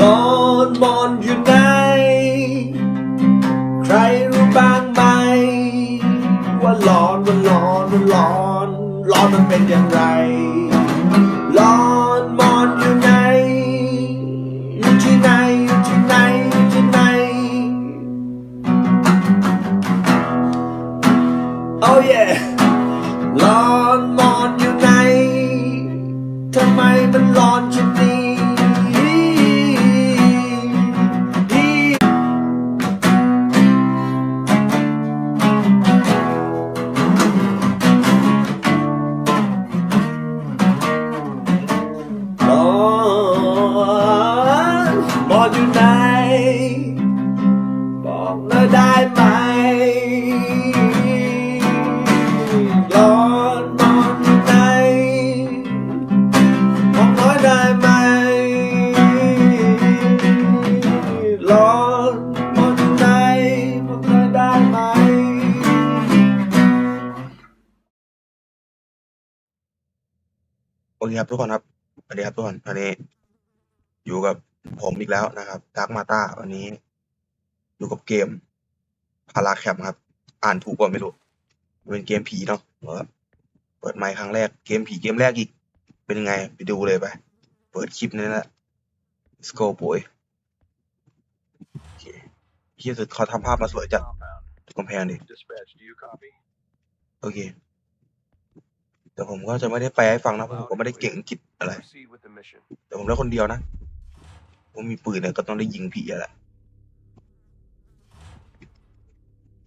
ลอนมอนอยู่ไหน ใครรู้บ้างไหม ว่าหลอนว่าหลอนว่าหลอนหลอนมันเป็นอย่างไร บอกหน่อยได้ไหมร้อนมอนอยู่ไหนบอกน่อยได้ไหมร้อนมอนอยู่ไหนบอกหน่อยได้ไหม โอเคครับทุกคนครับสวัสดีครับทุกคนวันนี้ อยู่กับผมอีกแล้วนะครับดักมาตาวันนี้ อยู่กับเกมพาราแคมครับ อ่านถูกกว่าไม่รู้เป็นเกมผีเนาะเออเปิดไมค์ครั้งแรกเกมผีเกมแรกอีก เป็นยังไงไปดูเลยไป เปิดคลิปนี้แหละ let's go boy โอเคพี่สุดเขาทำภาพมาสวยจัดกำแพงดิโอเคแต่ผมก็จะไม่ได้แปลให้ฟังนะเพราะผมก็ไม่ได้เก่งอังกฤษอะไร แต่ผมได้คนเดียวนะผมมีปืนเนี่ยก็ต้องได้ยิงผีแหละ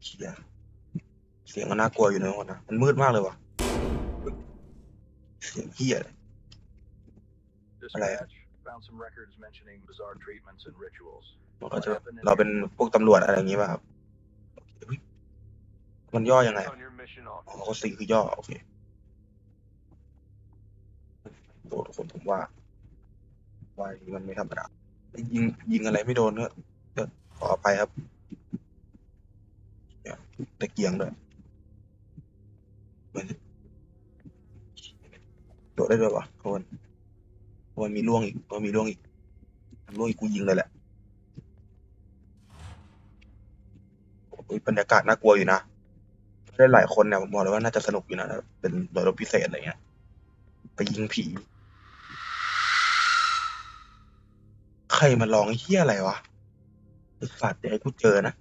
เชียเสียงก็น่ากลัวอยู่นะทุกคนนะมันมืดมากเลยว่ะเสียงเฮียเลย Alright. Dispatch, found some records mentioning bizarre treatments and rituals. มันก็จะเราเป็นพวกตำรวจอะไรอย่างงี้ป่ะครับโอเคอุ๊ยมันย่อยังไง On your mission อ๋อ officer. เขาสีคือย่อโอเคโอ้ทุกคนผมว่าว่าอย่างนี้มันไม่ธรรมดายิงยิงอะไรไม่โดนก็ก็ขออภัยครับเนี่ย ตะเกียงด้วยมันโดดได้ด้วยวะคนมันมีล่วงอีกมันมีล่วงอีกล่วงอีกกูยิงเลยแหละโอ้ยบรรยากาศน่ากลัวอยู่นะได้หลายคนเนี่ยผมบอกเลยว่าน่าจะสนุกอยู่นะ เป็นหน่วยรบพิเศษอะไรเงี้ย ไปยิงผี ใครมาลองเฮี้ยอะไรวะสัตว์อย่าให้กูเจอนะ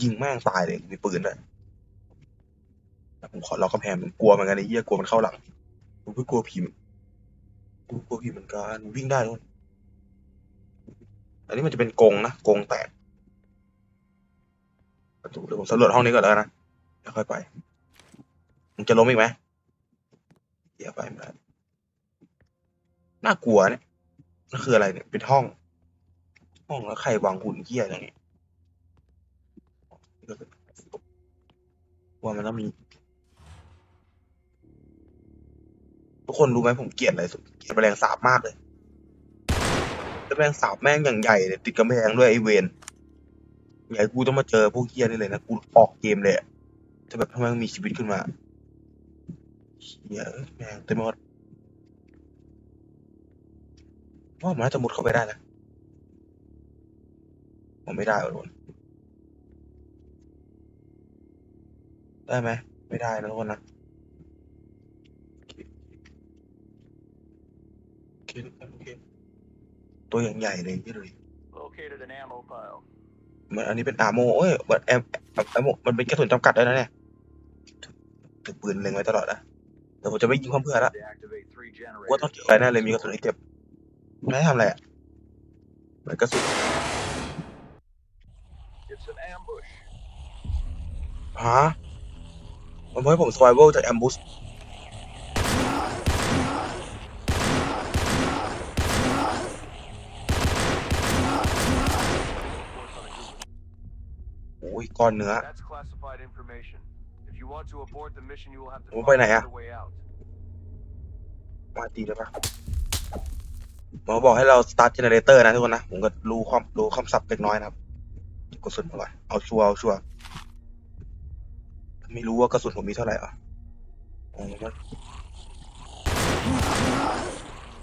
ยิงแม่งตายเลยมีปืนด้วยผมขอล็อกกำแพงผมกลัวเหมือนกันไอ้เหี้ยกลัวมันเข้าหลังผมก็กลัวผีกูกลัวผีเหมือนกันวิ่งได้ด้วยอันนี้มันจะเป็นกงนะกงแตกประตูเดี๋ยวผมสำรวจห้องนี้ก่อนแล้วนะแล้วค่อยไปมึงจะล้มอีกไหมเดี๋ยวไปไม่ได้น่ากลัวเนี่ยนั่นคืออะไรเนี่ยเป็นห้อง ห้องแล้วใครวางหุ่นเหี้ยอย่างนี้ ว่ามันต้องมี ทุกคนรู้ไหมผมเกลียดอะไรสุดเกลียดแมลงสาบมากเลยแมลงสาบแม่งอย่างใหญ่เลยติดกำแพงด้วยไอเวนให้กูต้องมาเจอพวกเหี้ยนี่เลยนะกูออกเกมเลยอะจะแบบทำไมมันมีชีวิตขึ้นมาเหี้ยแม่งเต็มหมดว่ามันน่าจะมุดเข้าไปได้นะผมไม่ได้ว่ะทุก ได้ไหมไม่ได้นะทุกคนนะโอเคโอเคโอเคตัวอย่างใหญ่เลยที่เลย Located an ammo pile. มันอันนี้เป็นอาโมเอ้ยมันแอมแอมโมมันเป็นกระสุนจำกัดด้วยนะเนี่ยถือปืนเล็งไว้ตลอดนะแต่ผมจะไม่ยิงความเพื่อละ Deactivate three ว่าต้อง generators. เจออะไรแน่เลยมีกระสุนให้เก็บไม่ให้ทำอะไรอะมันกระสุน It's an ambush. ฮะ มันบอกให้ผม survival จาก ambush โอ้ยก้อนเนื้อ That's classified information. If you want to abort the mission, you will have to Ủa, find bên này à? another way out. มาตีได้ปะหมอบอกให้เรา start generator นะทุกคนนะ ผมก็รู้ความรู้คำศัพท์เล็กน้อยนะครับกระสุนมาก่อนเอาชัวร์เอาชัวร์ ไม่รู้ว่ากระสุนผมมีเท่าไหร่อะ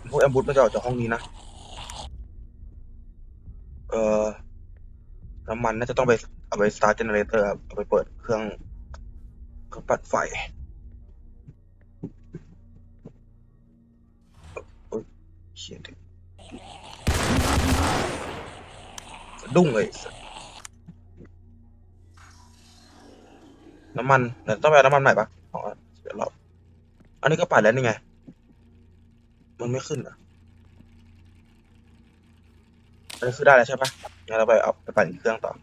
พวกแอมบูตไม่จะออกจากห้องนี้นะ เอ่อ น้ำมันน่าจะต้องไปเอาไปสตาร์เจเนเรเตอร์ครับเอาไปเปิดเครื่องเครื่องปัดไฟเขียนถึดุ้งเลย น้ำมันเดี๋ยวต้องไปเอาน้ำมันใหม่ปะอ๋อเดี๋ยวเราอันนี้ก็ปั่นแล้วนี่ไง มันไม่ขึ้นอะอันนี้คือได้แล้วใช่ปะงั้นเราไปเอาไปปั่นอีกเครื่องต่อ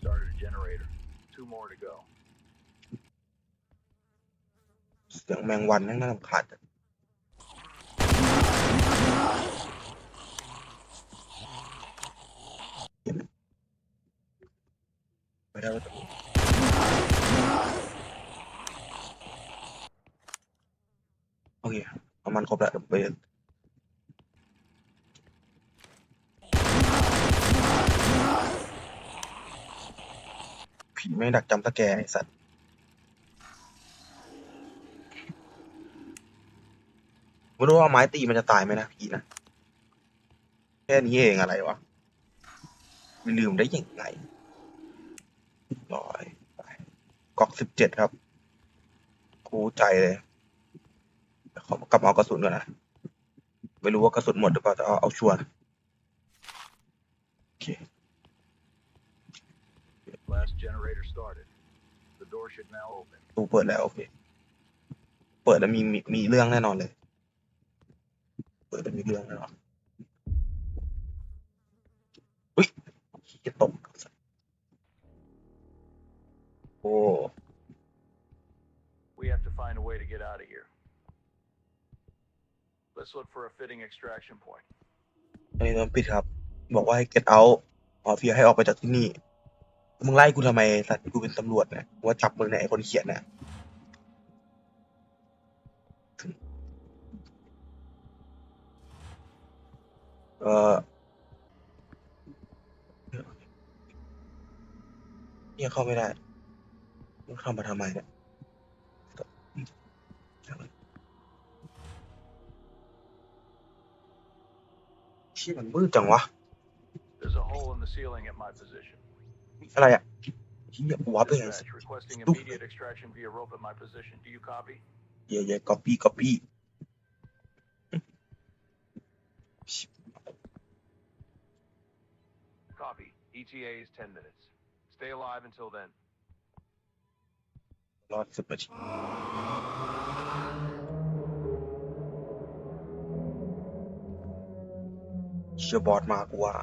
Started a generator. Two more to go. เสียงแมงวันนั่งน่ารำคาญจัง ไม่ได้ว่าจะโอเคประมาณครบแล้วเดี๋ยวไปผีไม่ดักจำตะแกไอสัตว์ไม่รู้ว่าไม้ตีมันจะตายไหมนะพี่นะ แค่นี้เองอะไรวะลืมได้ยังไง ร้อยไปก๊อกสิบเจ็ดครับกูใจเลยเดี๋ยวขอกลับมาเอากระสุนก่อนนะ ไม่รู้ว่ากระสุนหมดหรือเปล่าแต่เอาเอาชัวร์นะโอเค Last generator started. The door should now open. ตูเปิดแล้วโอเค เปิดแล้วมีมีมีเรื่องแน่นอนเลย เปิดแล้วมีเรื่องแน่นอนอุ้ยจะตก โอ้ We have to find a way to get out of here. Let's look for a fitting extraction point. อันนี้โดนปิดครับ บอกว่าให้ get out ออเฟียให้ออกไปจากที่นี่ มึงไล่กูทำไมสัตว์กูเป็นตำรวจนะว่าจับมึงเนี่ยไอ้คนเขียนนะเออเนี่ยเข้าไม่ได้มึง เข้ามาทำไมเนี่ยชี่มันมืดจังวะ There's a hole in the ceiling at my position. อะไรอ่ะเฮียกูวับไปไง Dispatch requesting Stupid. immediate extraction via rope at my position. Do you copy? เย่เย่ก๊อปปี้ก๊อปปี้ Copy. ETA is 10 minutes. Stay alive until then. รอดสิบนาทีเชียร์บอสมากูว่า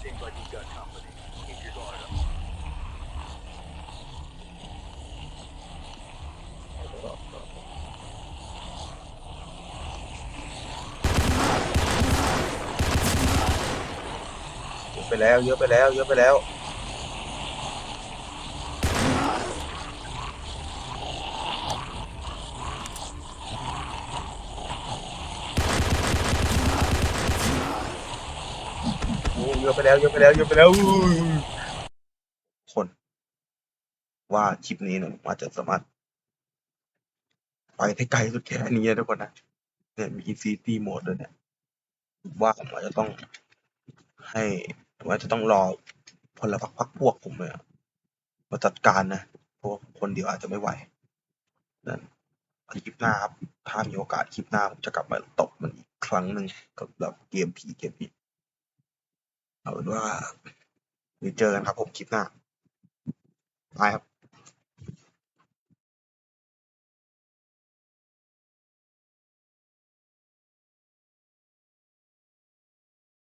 Seems like you've got company. Keep your guard up. เยอะไปแล้ว เยอะไปแล้ว เยอะไปแล้ว ยอะไปแล้วยอะไปแล้วยอะไปแล้วคน ว่าคลิปนี้เนี่ยอาจจะสามารถไปได้ไกลสุดแค่นี้นะทุกคนนะเนี่ยมี Infinity Mode ด้วยเนี่ยว่าผมอาจจะต้องให้ผมอาจจะต้องรอพลพรรคพักพวกผมเนี่ยมาจัดการนะเพราะคนเดียวอาจจะไม่ไหวนั่นคลิปหน้าครับถ้ามีโอกาสคลิปหน้าผมจะกลับมาตบมันอีกครั้งหนึ่งกับแบบเกมผีเกมผี เอาเป็นว่าเจอกันครับผมคลิปหน้าบายครับ